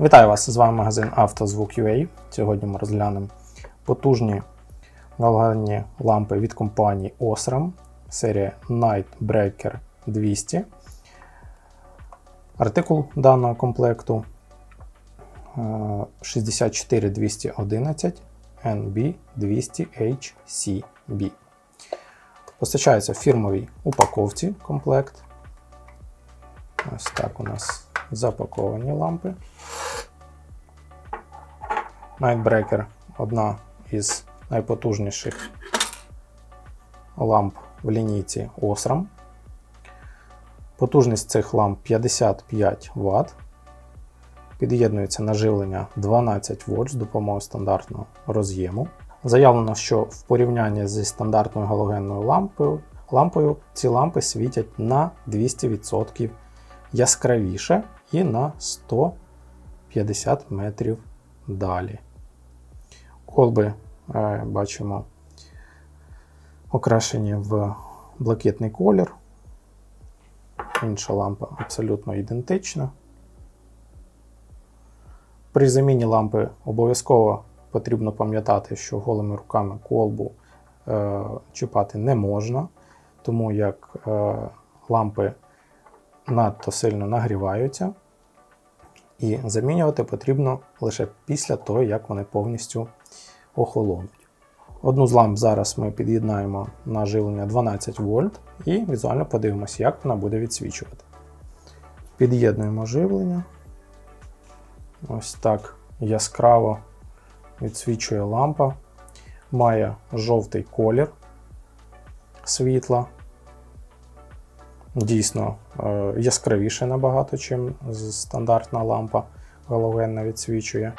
Вітаю вас! З вами магазин «Автозвук.UA». Сьогодні ми розглянемо потужні галогенні лампи від компанії Osram, серія Night Breaker 200. Артикул даного комплекту е, 64211 NB200HCB. Постачається в фірмовій упаковці комплект. Ось так у нас запаковані лампи. Nightbreaker одна із найпотужніших ламп в лінійці Osram. Потужність цих ламп 55 Вт. Під'єднується на живлення 12 вольт з допомогою стандартного роз'єму. Заявлено, що в порівнянні зі стандартною галогенною лампою, лампою ці лампи світять на 200% яскравіше і на 150 метрів далі. Колби е, бачимо окрашені в блакитний колір. Інша лампа абсолютно ідентична. При заміні лампи обов'язково потрібно пам'ятати, що голими руками колбу е, чіпати не можна, тому як е, лампи надто сильно нагріваються, і замінювати потрібно лише після того, як вони повністю охолонуть. Одну з ламп зараз ми під'єднаємо на живлення 12 вольт і візуально подивимося, як вона буде відсвічувати. Під'єднуємо живлення. Ось так яскраво відсвічує лампа. Має жовтий колір світла. Дійсно е, яскравіше набагато, ніж стандартна лампа галогенна відсвічує.